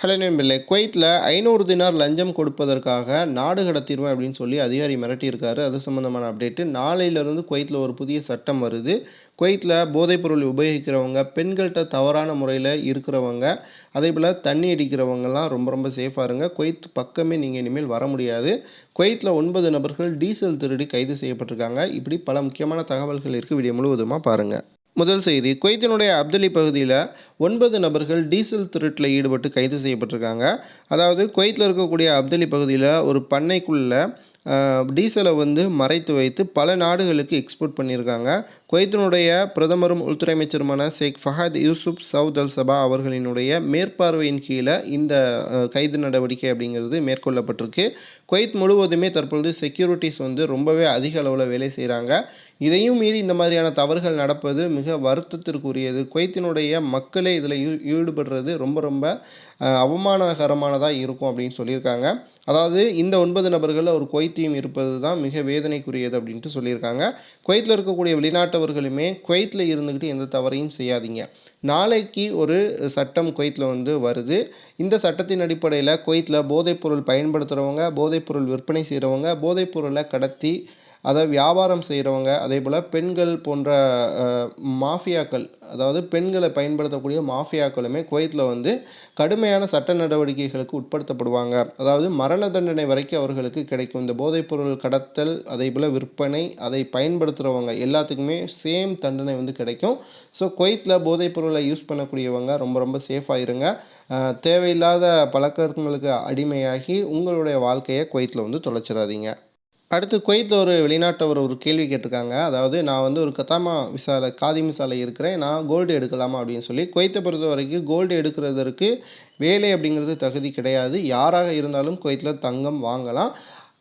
Hello நண்பர்களே குவைத்தில் ஐநூறு தினார் லஞ்சம் கொடுப்பதற்காக நாடு கடத்திடுவேன் அப்படின்னு சொல்லி அதிகாரி மிரட்டியிருக்காரு. அது சம்மந்தமான அப்டேட்டு. நாளையிலிருந்து குவைத்தில் ஒரு புதிய சட்டம் வருது. குவைத்தில் போதைப்பொருள் உபயோகிக்கிறவங்க பெண்கள்கிட்ட தவறான முறையில் இருக்கிறவங்க அதே போல் தண்ணி அடிக்கிறவங்கலாம் ரொம்ப ரொம்ப சேஃபாக இருங்க. குவைத் பக்கமே நீங்கள் இனிமேல் வர முடியாது. குவைத்தில் ஒன்பது நபர்கள் டீசல் திருடி கைது செய்யப்பட்டிருக்காங்க. இப்படி பல முக்கியமான தகவல்கள் இருக்குது வீடியோ முழுவதுமாக பாருங்கள் முதல் செய்தி. குவைத்தினுடைய அப்தலி பகுதியில் ஒன்பது நபர்கள் டீசல் திருட்டில் ஈடுபட்டு கைது செய்யப்பட்டிருக்காங்க. அதாவது குவைத்தில் இருக்கக்கூடிய அப்தலி பகுதியில் ஒரு பண்ணைக்குள்ளே டீசலை வந்து மறைத்து வைத்து பல நாடுகளுக்கு எக்ஸ்போர்ட் பண்ணியிருக்காங்க. குவைத்தினுடைய பிரதமரும் உள்துறை அமைச்சருமான Sheikh Fahad Yousef Saud Al Sabah அவர்களினுடைய மேற்பார்வையின் கீழே இந்த கைது நடவடிக்கை அப்படிங்கிறது மேற்கொள்ளப்பட்டிருக்கு. குவைத் முழுவதுமே தற்பொழுது செக்யூரிட்டிஸ் வந்து ரொம்பவே அதிக அளவில் வேலை செய்கிறாங்க இதையும் மீறி இந்த மாதிரியான தவறுகள் நடப்பது மிக வருத்தத்திற்குரியது. குவைத்தினுடைய மக்களே இதில் ஈ ஈடுபடுறது ரொம்ப ரொம்ப அவமானகரமானதாக இருக்கும் அப்படின்னு சொல்லியிருக்காங்க. அதாவது இந்த ஒன்பது நபர்களில் ஒரு குவைத்தியும் இருப்பது தான் மிக வேதனைக்குரியது அப்படின்ட்டு சொல்லியிருக்காங்க. குவைத்தில் இருக்கக்கூடிய வெளிநாட்டவர்களுமே குவைத்தில் இருந்துக்கிட்டு எந்த தவறையும் செய்யாதீங்க. நாளைக்கு ஒரு சட்டம் குவைத்தில் வந்து வருது. இந்த சட்டத்தின் அடிப்படையில் குவைத்தில் போதைப்பொருள் பயன்படுத்துகிறவங்க போதைப்பொருள் விற்பனை செய்கிறவங்க போதைப்பொருளை கடத்தி அதை வியாபாரம் செய்கிறவங்க அதே போல் பெண்கள் போன்ற மாஃபியாக்கள் அதாவது பெண்களை பயன்படுத்தக்கூடிய மாஃபியாக்களுமே குவைத்தில் வந்து கடுமையான சட்ட நடவடிக்கைகளுக்கு உட்படுத்தப்படுவாங்க. அதாவது மரண தண்டனை வரைக்கும் அவர்களுக்கு கிடைக்கும். இந்த போதைப்பொருள் கடத்தல் அதே போல் விற்பனை அதை பயன்படுத்துகிறவங்க எல்லாத்துக்குமே சேம் தண்டனை வந்து கிடைக்கும். ஸோ குவைத்தில் போதைப்பொருளை யூஸ் பண்ணக்கூடியவங்க ரொம்ப ரொம்ப சேஃபாக இருங்க. தேவையில்லாத பழக்கங்களுக்கு அடிமையாகி உங்களுடைய வாழ்க்கையை குவைத்தில் வந்து தொலைச்சிடாதீங்க. அடுத்து குவைத்தில் ஒரு வெளிநாட்டவர் ஒரு கேள்வி கேட்டிருக்காங்க. அதாவது நான் வந்து ஒரு கத்தாமா விசால காதி மிசால இருக்கிறேன். நான் கோல்டு எடுக்கலாமா அப்படின்னு சொல்லி. குவைத்தை பொறுத்த வரைக்கும் கோல்டு எடுக்கிறதற்கு வேலை அப்படிங்கிறது தகுதி கிடையாது. யாராக இருந்தாலும் குவைத்தில் தங்கம் வாங்கலாம்.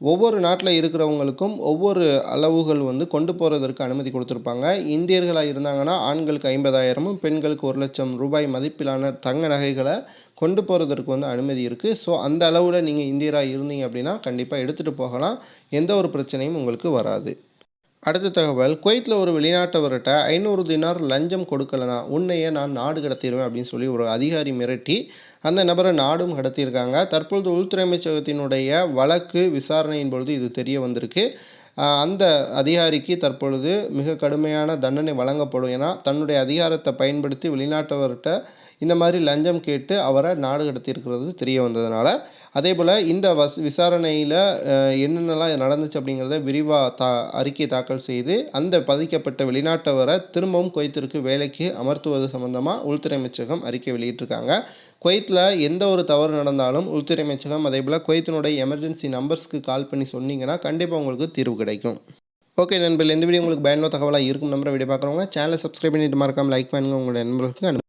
ஒவ்வொரு நாட்டில் இருக்கிறவங்களுக்கும் ஒவ்வொரு அளவுகள் வந்து கொண்டு போகிறதற்கு அனுமதி கொடுத்துருப்பாங்க. இந்தியர்களாக இருந்தாங்கன்னா ஆண்களுக்கு ஐம்பதாயிரமும் பெண்களுக்கு ஒரு லட்சம் ரூபாய் மதிப்பிலான தங்க நகைகளை கொண்டு போகிறதற்கு வந்து அனுமதி இருக்குது ஸோ அந்த அளவில் நீங்கள் இந்தியராக இருந்தீங்க அப்படின்னா கண்டிப்பாக எடுத்துகிட்டு போகலாம். எந்த ஒரு பிரச்சனையும் உங்களுக்கு வராது. அடுத்த தகவல் குவைத்தில் ஒரு வெளிநாட்டவர்கிட்ட ஐநூறு தினார் லஞ்சம் கொடுக்கலனா உன்னையே நான் நாடு கடத்திடுவேன் அப்படின்னு சொல்லி ஒரு அதிகாரி மிரட்டி அந்த நபரை நாடும் கடத்தியிருக்காங்க. தற்பொழுது உள்துறை அமைச்சகத்தினுடைய வழக்கு விசாரணையின் பொழுது இது தெரிய வந்திருக்கு. அந்த அதிகாரிக்கு தற்பொழுது மிக கடுமையான தண்டனை வழங்கப்படும். ஏன்னா தன்னுடைய அதிகாரத்தை பயன்படுத்தி வெளிநாட்டவர்கிட்ட இந்த மாதிரி லஞ்சம் கேட்டு அவரை நாடு கடத்தியிருக்கிறது தெரிய வந்ததுனால. அதே போல் இந்த வஸ் விசாரணையில் என்னென்னலாம் நடந்துச்சு அப்படிங்கிறத விரிவாக தா அறிக்கை தாக்கல் செய்து அந்த பதிக்கப்பட்ட வெளிநாட்டவரை திரும்பவும் குவைத்திற்கு வேலைக்கு அமர்த்துவது சம்பந்தமாக உள்துறை அமைச்சகம் அறிக்கை வெளியிட்டிருக்காங்க. குவைத்தில் எந்த ஒரு தவறு நடந்தாலும் உள்துறை அமைச்சகம் அதே போல் குவைத்தினுடைய எமர்ஜென்சி நம்பர்ஸ்க்கு கால் பண்ணி சொன்னீங்கன்னா கண்டிப்பாக உங்களுக்கு தீர்வு கிடைக்கும். ஓகே நண்பர்கள் இந்த வீடியோ உங்களுக்கு பயனுள்ள தகவலாக இருக்கும் நம்புற வீடியோ பார்க்குறவங்க சேனலை சப்ஸ்கிரைப் பண்ணிட்டு மறக்காம லைக் பண்ணுங்கள் உங்களோட நண்பர்களுக்கு